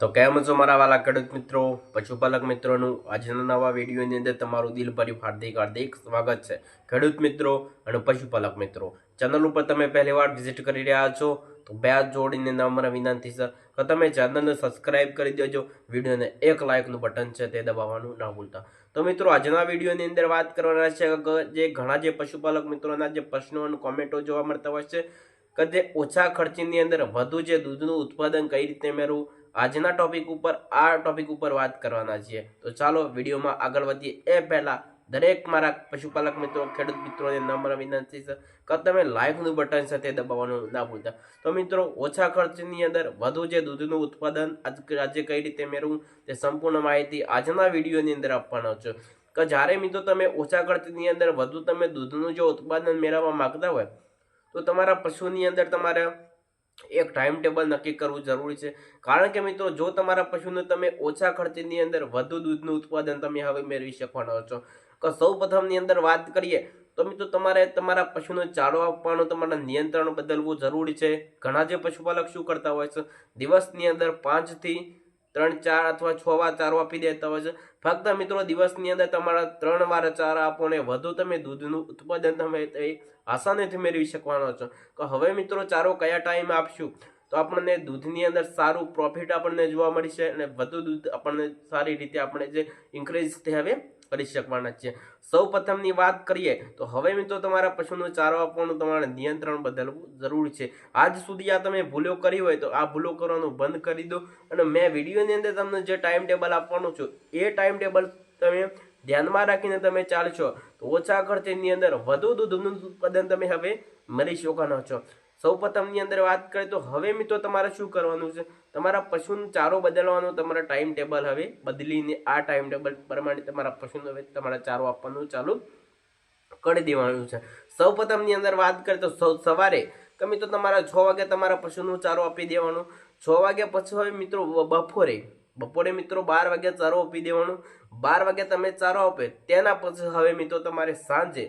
તો કેમ છો મારા વાલા ખેડૂત મિત્રો? પશુપાલક મિત્રોનું આજના નવા વિડીયોની અંદર તમારું દિલભર્યું હાર્દિક હાર્દિક સ્વાગત છે. ખેડૂત મિત્રો અને પશુપાલક મિત્રો, ચેનલ ઉપર તમે પહેલી વાર વિઝિટ કરી રહ્યા છો તો બે હાથ જોડીને અમારા વિનંતી છે કે તમે ચેનલને સબસ્ક્રાઇબ કરી દેજો, વિડીયોને એક લાઇકનું બટન છે તે દબાવવાનું ના ભૂલતા. તો મિત્રો, આજના વિડીયોની અંદર વાત કરવાના છે કે જે ઘણા જે પશુપાલક મિત્રોના જે પ્રશ્નો અને કોમેન્ટો જોવા મળતા હોય છે કે જે ઓછા ખર્ચની અંદર વધુ જે દૂધનું ઉત્પાદન કઈ રીતે મેળવવું આજના ટોપિક ઉપર, આ ટોપિક ઉપર વાત કરવાના છીએ. તો ચાલો વિડીયોમાં આગળ વધીએ. એ પહેલાં દરેક મારા પશુપાલક મિત્રો, ખેડૂત મિત્રોને નમ્ર વિનંતી છે કે તમે લાઇકનું બટન સાથે દબાવવાનું ના ભૂલતા. તો મિત્રો, ઓછા ખર્ચની અંદર વધુ જે દૂધનું ઉત્પાદન આજ કઈ રીતે મેળવવું તે સંપૂર્ણ માહિતી આજના વિડીયોની અંદર આપવાનો છું. કે જ્યારે મિત્રો તમે ઓછા ખર્ચની અંદર વધુ તમે દૂધનું જો ઉત્પાદન મેળવવા માગતા હોય, તો તમારા પશુની અંદર તમારે એક ટાઈમ ટેબલ નક્કી કરવું જરૂરી છે. કારણ કે મિત્રો, જો તમારા પશુને તમે ઓછા ખર્ચની અંદર વધુ દૂધનું ઉત્પાદન તમે હવે મેળવી શકવાના છો. તો સૌ પ્રથમની અંદર વાત કરીએ, તો મિત્રો, તમારે તમારા પશુને ચારો આપવાનું, તમારા નિયંત્રણ બદલવું જરૂરી છે. ઘણા જે પશુપાલક શું કરતા હોય છે? દિવસની અંદર પાંચથી ત્રણ ચાર અથવા છ વાર ચારો આપી દેતા હોય છે. ફક્ત મિત્રો દિવસની અંદર તમારા ત્રણ વાર ચાર આપો ને વધુ તમે દૂધનું ઉત્પાદન તમે તે આસાનીથી મેળવી શકવાનો છો. તો હવે મિત્રો ચારો કયા ટાઈમે આપશું? તો આપણને દૂધની અંદર સારું પ્રોફિટ આપણને જોવા મળશે અને વધુ દૂધ આપણને સારી રીતે આપણે જે ઇન્ક્રીઝ હવે કરી શકવાના છીએ સૌ પ્રથમની વાત કરીએ તો હવે મિત્રો તમારા પશુનો ચારો આપવાનું તમારે નિયંત્રણ બદલવું જરૂરી છે. આજ સુધી આ તમે ભૂલો કરી હોય તો આ ભૂલો કરવાનું બંધ કરી દો અને મેં વિડીયોની અંદર તમને જે ટાઈમ ટેબલ આપવાનું છું, એ ટાઈમ ટેબલ તમે ધ્યાનમાં રાખીને તમે ચાલશો તો ઓછા ખર્ચની અંદર વધુ દૂધનું ઉત્પાદન તમે હવે મળી શકવાના છો. સૌ પ્રથમની અંદર વાત કરીએ તો હવે મિત્રો તમારે શું કરવાનું છે? તમારા પશુનો ચારો બદલવાનો તમારા ટાઈમ ટેબલ હવે બદલીને આ ટાઈમ ટેબલ પ્રમાણે તમારા પશુને હવે તમારા ચારો આપવાનું ચાલુ કરી દેવાનું છે. સૌ પ્રથમની અંદર વાત કરીએ તો સવારે કે મિત્રો તમારા છ વાગે તમારા પશુનો ચારો આપી દેવાનો. છ વાગ્યા પછી હવે મિત્રો બપોરે બપોરે મિત્રો બાર વાગ્યા ચારો આપી દેવાનો. બાર વાગે તમે ચારો આપે, તેના પછી હવે મિત્રો તમારે સાંજે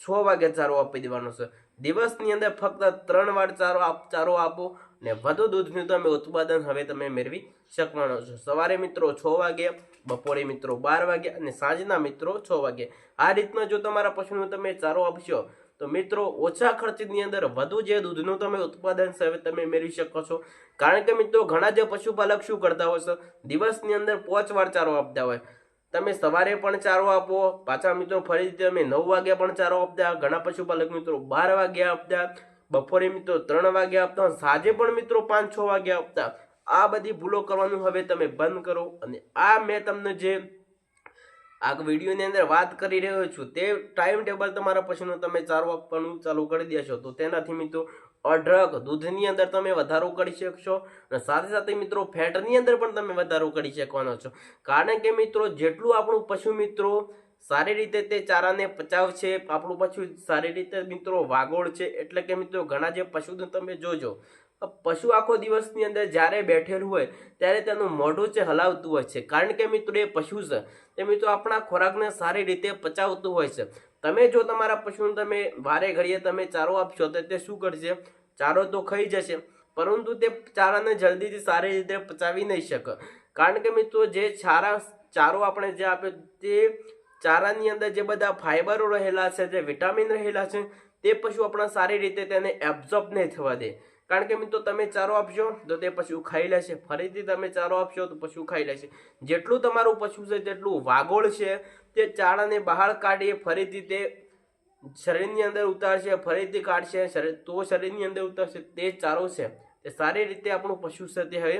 છ વાગે ચારો આપી દેવાનો છે. દિવસની અંદર ફક્ત ત્રણ વાર ચારો આપ ચારો આપો ને વધુ દૂધનું તમે ઉત્પાદન હવે તમે મેળવી શકવાનો છો. સવારે મિત્રો છ વાગે, બપોરે મિત્રો બાર વાગે અને સાંજના મિત્રો છ વાગે. આ રીતના જો તમારા પશુનો તમે ચારો આપશો, તો મિત્રો ઓછા ખર્ચની અંદર વધુ જે દૂધનું તમે ઉત્પાદન હવે તમે મેળવી શકો છો. કારણ કે મિત્રો ઘણા જે પશુપાલક શું કરતા હોય છે? દિવસની અંદર પાંચ વાર ચારો આપતા હોય. તમે સવારે પણ ચારો આપો, પાછા મિત્રો ફરીથી તમે નવ વાગ્યા પણ ચારો આપતા, ઘણા પશુપાલક મિત્રો બાર વાગ્યા આપતા, બપોરે મિત્રો ત્રણ વાગ્યા આપતા, સાંજે પણ મિત્રો પાંચ છ વાગ્યા આપતા. આ બધી ભૂલો કરવાનું હવે તમે બંધ કરો અને આ મેં તમને જે આ વિડીયોની અંદર વાત કરી રહ્યો છું તે ટાઈમ ટેબલ તમારા પશુનો તમે ચારો આપવાનું ચાલુ કરી દેશો. તો તેનાથી મિત્રો અઢળક દૂધની અંદર તમે વધારો કરી શકશો અને સાથે સાથે મિત્રો ફેટની અંદર પણ તમે વધારો કરી શકવાનો છો. કારણ કે મિત્રો જેટલું આપણું પશુ મિત્રો સારી રીતે તે ચારાને પચાવશે આપણું પશુ સારી રીતે મિત્રો વાગોળ છે, એટલે કે મિત્રો ઘણા જે પશુને તમે જોજો પશુ આખો દિવસની અંદર જ્યારે બેઠેલું હોય ત્યારે તેનું મોઢું છે હલાવતું હોય છે. કારણ કે મિત્રો એ પશુ છે, તે મિત્રો આપણા ખોરાકને સારી રીતે પચાવતું હોય છે. તમે જો તમારા પશુને તમે વારે ઘડીએ તમે ચારો આપશો, તો તે શું કરશે? ચારો તો ખાઈ જશે, પરંતુ તે ચારાને જલ્દીથી સારી રીતે પચાવી નહીં શકે. કારણ કે મિત્રો, જે ચારા ચારો આપણે જે આપે તે ચારાની અંદર જે બધા ફાઈબરો રહેલા છે, જે વિટામિન રહેલા છે, તે પશુ આપણા સારી રીતે તેને એબ્ઝોર્બ નહીં થવા દે. કારણ કે મિત્રો તમે ચારો આપશો, તો તે પશુ ખાઈ લેશે. ફરીથી તમે ચારો આપશો, તો પશુ ખાઈ લેશે. જેટલું તમારું પશુ છે, તેટલું વાગોળ છે. તે ચારાને બહાર કાઢીએ, ફરીથી તે શરીરની અંદર ઉતારશે, ફરીથી કાઢશે શરીર તો શરીરની અંદર ઉતારશે, તે ચારો છે. તે સારી રીતે આપણું પશુ છે, તે હવે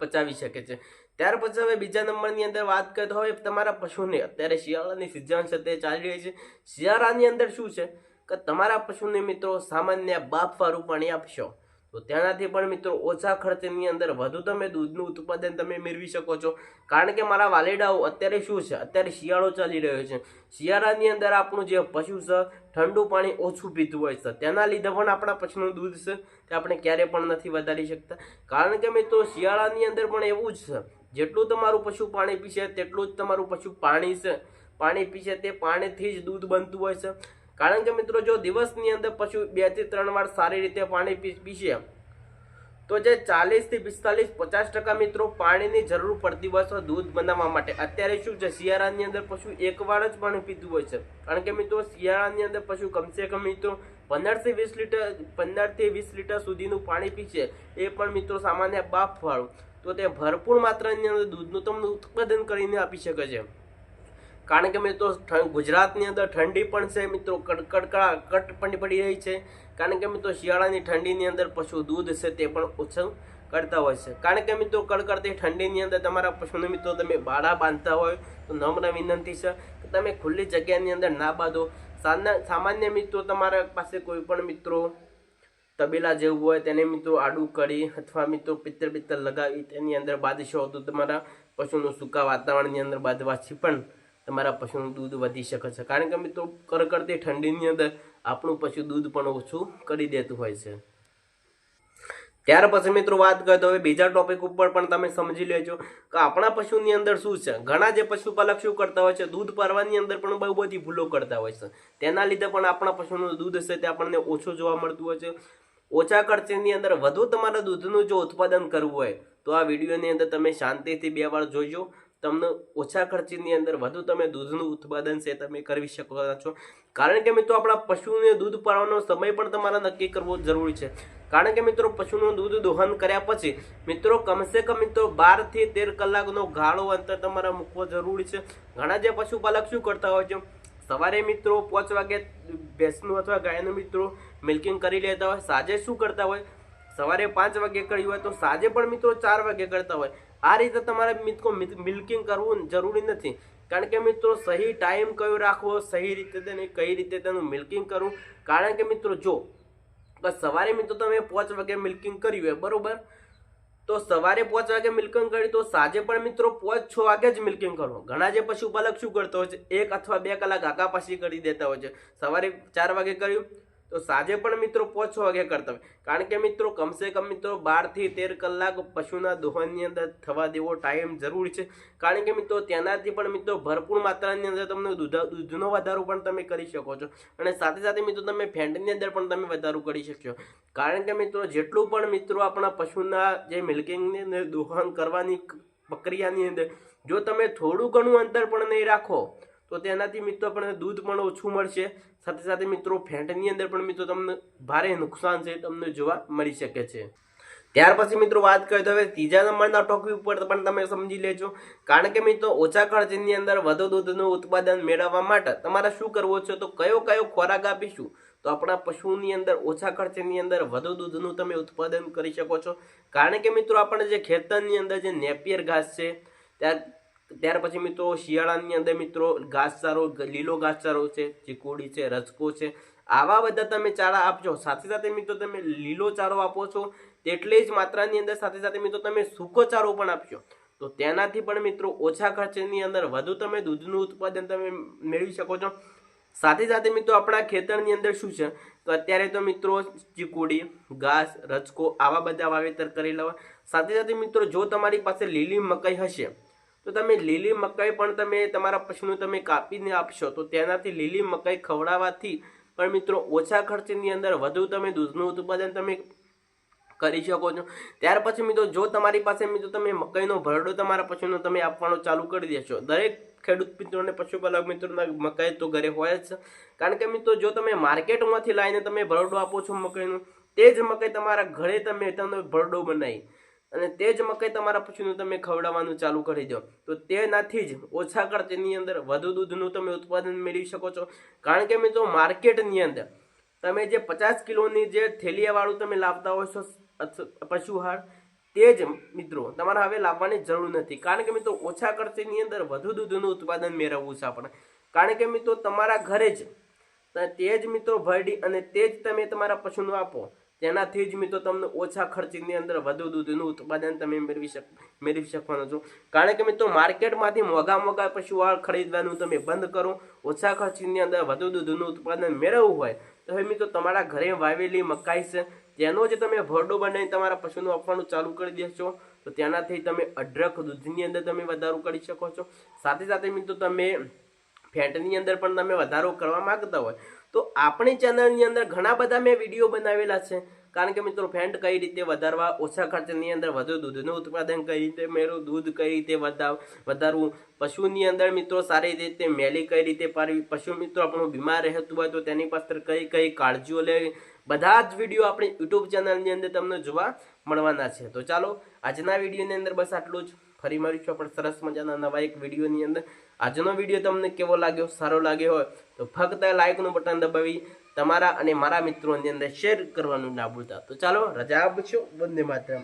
પચાવી શકે છે. ત્યાર પછી હવે બીજા નંબરની અંદર વાત કરીએ તો હવે તમારા પશુને. અત્યારે શિયાળાની સિઝન છે, તે ચાલી રહી છે. શિયાળાની અંદર શું છે? કે તમારા પશુને મિત્રો સામાન્ય બાફવાળું પાણી આપશો. તો તેનાથી પણ મિત્રો ઓછા ખર્ચની અંદર વધુ તમે દૂધનું ઉત્પાદન તમે મેળવી શકો છો. કારણ કે મારા વાલેડાઓ અત્યારે શું છે? અત્યારે શિયાળો ચાલી રહ્યો છે. શિયાળાની અંદર આપણું જે પશુ છે, ઠંડુ પાણી ઓછું પીતું હોય છે. તેના લીધે પણ આપણા પશુનું દૂધ છે તે આપણે ક્યારે પણ નથી વધારી શકતા. કારણ કે મિત્રો શિયાળાની અંદર પણ એવું જ છે. જેટલું તમારું પશુ પાણી પીશે, તેટલું જ તમારું પશુ પાણી છે. પાણી પીશે તે પાણીથી જ દૂધ બનતું હોય છે. કારણ કે મિત્રો જો દિવસની અંદર પશુ બેથી ત્રણ વાર સારી રીતે પાણી પીશે, તો જે ચાલીસથી પિસ્તાલીસ, પચાસ ટકા મિત્રો પાણીની જરૂર પડતી હોય છે દૂધ બનાવવા માટે. અત્યારે શું છે, શિયાળાની અંદર પશુ એકવાર જ પાણી પીતું હોય છે. કારણ કે મિત્રો શિયાળાની અંદર પશુ કમસે કમ મિત્રો પંદરથી વીસ લીટર પંદરથી વીસ લીટર સુધીનું પાણી પીશે. એ પણ મિત્રો સામાન્ય બાફ વાળું. તો તે ભરપૂર માત્રાની અંદર દૂધનું તમને ઉત્પાદન કરીને આપી શકે છે. કારણ કે મિત્રો ગુજરાતની અંદર ઠંડી પણ છે મિત્રો કડકડકડા કટ પણ પડી રહી છે. કારણ કે મિત્રો શિયાળાની ઠંડીની અંદર પશુ દૂધ છે તે પણ ઓછું કરતા હોય છે. કારણ કે મિત્રો કડકડતી ઠંડીની અંદર તમારા પશુને મિત્રો તમે બાળા બાંધતા હોય તો નમ્ર વિનંતી છે કે તમે ખુલ્લી જગ્યાની અંદર ના બાંધો. સામાન્ય મિત્રો તમારા પાસે કોઈ પણ મિત્રો તબેલા જેવું હોય તેને મિત્રો આડું કરી અથવા મિત્રો પિત્તર પિત્તર લગાવી તેની અંદર બાંધશો તો તમારા પશુનું સૂકા વાતાવરણની અંદર બાંધવાથી પણ તમારા પશુનું દૂધ વધી શકે છે. કારણ કે મિત્રો, કરકરતી ઠંડીની અંદર આપણું પશુ દૂધ પણ ઓછું કરી દેતું હોય છે. ત્યાર પછી મિત્રો વાત કરીએ તો હવે બીજા ટોપિક ઉપર પણ તમે સમજી લેજો કે આપણા પશુની અંદર શું છે? ઘણા જે પશુપાલક શું કરતા હોય છે? દૂધ પારવાની અંદર પણ બહુ બધી ભૂલો કરતા હોય છે. તેના લીધે પણ આપણા પશુનું દૂધ છે તે આપણને ઓછું જોવા મળતું હોય છે. ઓછા ખર્ચની અંદર વધુ તમારા દૂધનું જો ઉત્પાદન કરવું હોય, તો આ વિડીયોની અંદર તમે શાંતિથી બે વાર જોઈજો તમને ઓછા ખર્ચની અંદર વધુ તમે દૂધનું ઉત્પાદન છે તમે કરી શકો છો. કારણ કે મિત્રો આપણા પશુને દૂધ પાડવાનો સમય પણ તમારે નક્કી કરવો જરૂરી છે. કારણ કે મિત્રો પશુનું દૂધ દોહન કર્યા પછી મિત્રો કમસે કમ મિત્રો બારથી તેર કલાકનો ગાળો અંતર તમારે મૂકવો જરૂરી છે. ઘણા જે પશુપાલક શું કરતા હોય છે? સવારે મિત્રો પાંચ વાગે ભેંસનું અથવા ગાયનું મિત્રો મિલ્કિંગ કરી લેતા હોય. સાંજે શું કરતા હોય? સવારે પાંચ વાગે કર્યું હોય તો સાંજે પણ મિત્રો ચાર વાગે કરતા હોય. આ રીતે તમારે મિત્રો મિલ્કિંગ કરવું જરૂરી નથી. કારણ કે મિત્રો સહી ટાઈમ કયો રાખવો, સહી રીતે તેને કઈ રીતે તેનું મિલ્કિંગ કરવું? કારણ કે મિત્રો જો સવારે મિત્રો તમે પાંચ વાગે મિલ્કિંગ કર્યું હોય, બરોબર? તો સવારે પાંચ વાગે મિલ્કિંગ કરી, તો સાંજે પણ મિત્રો પાંચ છ વાગે જ મિલ્કિંગ કરો. ઘણા જે પશુપાલક શું કરતો હોય છે? એક અથવા બે કલાક આગા પાછી કરી દેતા હોય છે. સવારે ચાર વાગે કર્યું તો સાંજે પણ મિત્રો પાંચ છ કરતા હોય. કારણ કે મિત્રો કમસે કમ મિત્રો બારથી તેર કલાક પશુના દોહનની અંદર થવા દેવો ટાઈમ જરૂરી છે. કારણ કે મિત્રો તેનાથી પણ મિત્રો ભરપૂર માત્રાની અંદર તમને દૂધ, દૂધનો વધારો પણ તમે કરી શકો છો. અને સાથે સાથે મિત્રો તમે ફેન્ટની અંદર પણ તમે વધારો કરી શકશો. કારણ કે મિત્રો જેટલું પણ મિત્રો આપણા પશુના જે મિલ્કિંગની અંદર દોહન કરવાની પ્રક્રિયાની અંદર જો તમે થોડું ઘણું અંતર પણ નહીં રાખો તો તેનાથી મિત્રો આપણને દૂધ પણ ઓછું મળશે. સાથે સાથે મિત્રો ફેટની અંદર પણ મિત્રો તમને ભારે નુકસાન છે, તમને જોવા મળી શકે છે. ત્યાર પછી મિત્રો વાત કરીએ તો હવે ત્રીજા નંબરના ટોપિક ઉપર પણ તમે સમજી લેજો. કારણ કે મિત્રો ઓછા ખર્ચની અંદર વધુ દૂધનું ઉત્પાદન મેળવવા માટે તમારે શું કરવું છે? તો કયો કયો ખોરાક આપીશું? તો આપણા પશુની અંદર ઓછા ખર્ચની અંદર વધુ દૂધનું તમે ઉત્પાદન કરી શકો છો. કારણ કે મિત્રો આપણે જે ખેતરની અંદર જે નેપિયર ઘાસ છે ત્યાર ત્યાર પછી મિત્રો શિયાળાની અંદર મિત્રો ઘાસચારો લીલો ઘાસચારો છે ચીકુડી છે રચકો છે, આવા બધા તમે ચારા આપજો. સાથે સાથે મિત્રો તમે લીલો ચારો આપો છો, તેટલી જ માત્રાની અંદર સાથે સાથે મિત્રો તમે સૂકો ચારો પણ આપશો તો તેનાથી પણ મિત્રો ઓછા ખર્ચની અંદર વધુ તમે દૂધનું ઉત્પાદન તમે મેળવી શકો છો. સાથે સાથે મિત્રો આપણા ખેતરની અંદર શું છે? તો અત્યારે તો મિત્રો ચીકુડી ઘાસ રચકો આવા બધા વાવેતર કરી લેવા સાથે સાથે મિત્રો જો તમારી પાસે લીલી મકાઈ હશે તો તમે લીલી મકાઈ પણ તમે તમારા પશુનું તમે કાપીને આપશો, તો તેનાથી લીલી મકાઈ ખવડાવવાથી પણ મિત્રો ઓછા ખર્ચની અંદર વધુ તમે દૂધનું ઉત્પાદન તમે કરી શકો છો. ત્યાર પછી મિત્રો જો તમારી પાસે મિત્રો તમે મકાઈનો ભરડો તમારા પશુનો તમે આપવાનો ચાલુ કરી દેશો. દરેક ખેડૂત મિત્રોને પશુપાલક મિત્રોના મકાઈ તો ઘરે હોય જ કારણ કે મિત્રો જો તમે માર્કેટમાંથી લાવીને તમે ભરડો આપો છો મકાઈનું, તે જ મકાઈ તમારા ઘરે તમે તમને ભરડો બનાવી. અને તે જ મકાઈ તમારા પશુનું તમે ખવડાવવાનું ચાલુ કરી દો. તો તેનાથી જ ઓછા ખર્ચની અંદર વધુ દૂધનું તમે ઉત્પાદન મેળવી શકો છો. કારણ કે મિત્રો માર્કેટની અંદર તમે જે પચાસ કિલોની જે થેલિયાવાળું તમે લાવતા હોય છો પશુહાર, તે જ મિત્રો તમારે હવે લાવવાની જરૂર નથી. કારણ કે મિત્રો ઓછા ખર્ચની અંદર વધુ દૂધનું ઉત્પાદન મેળવવું છે આપણે. કારણ કે મિત્રો તમારા ઘરે જ તે જ મિત્રો ભરડી અને તે જ તમે તમારા પશુનું આપો. તેનાથી જ મિત્રો તમને ઓછા ખર્ચની અંદર વધુ દૂધનું ઉત્પાદન તમે મેળવી શક, મેળવી શકવાનો છો. કારણ કે મિત્રો માર્કેટમાંથી મોંઘા મોંઘા પશુઆહાર ખરીદવાનું તમે બંધ કરો, ઓછા ખર્ચની અંદર વધુ દૂધનું ઉત્પાદન મેળવવું હોય, તો હવે મિત્રો તમારા ઘરે વાવેલી મકાઈ છે, તેનો જ તમે ભરડો બનાવી તમારા પશુનું આપવાનું ચાલુ કરી દેશો, તો તેનાથી તમે અઢળક દૂધની અંદર તમે વધારો કરી શકો છો. સાથે સાથે મિત્રો તમે ફેટની અંદર પણ તમે વધારો કરવા માંગતા હોય, તો આપણી ચેનલની અંદર ઘણા બધા મેં વીડિયો બનાવેલા છે. કારણ કે મિત્રો ફેન્ટ કઈ રીતે વધારવા, ઓછા ખર્ચની અંદર વધુ દૂધનું ઉત્પાદન કઈ રીતે મેળવું, દૂધ કઈ રીતે વધાવ, વધારવું, પશુની અંદર મિત્રો સારી રીતે મેલી કઈ રીતે પાડવી, પશુ મિત્રો આપણું બીમાર રહેતું હોય તો તેની પાછળ કઈ કઈ કાળજીઓ લેવી, બધા જ વીડિયો આપણી યુટ્યુબ ચેનલની અંદર તમને જોવા મળવાના છે. તો ચાલો, આજના વિડીયોની અંદર બસ આટલું જ. ફરી મળીશું આપણે સરસ મજાના નવા એક વિડીયોની અંદર. આજનો વીડિયો તમને કેવો લાગ્યો? સારો લાગ્યો હોય તો ફક્ત લાઇકનું બટન દબાવી તમારા અને મારા મિત્રોની અંદર શેર કરવાનું ના ભૂલતા. તો ચાલો, રજા આપજો વંદે માતરમ.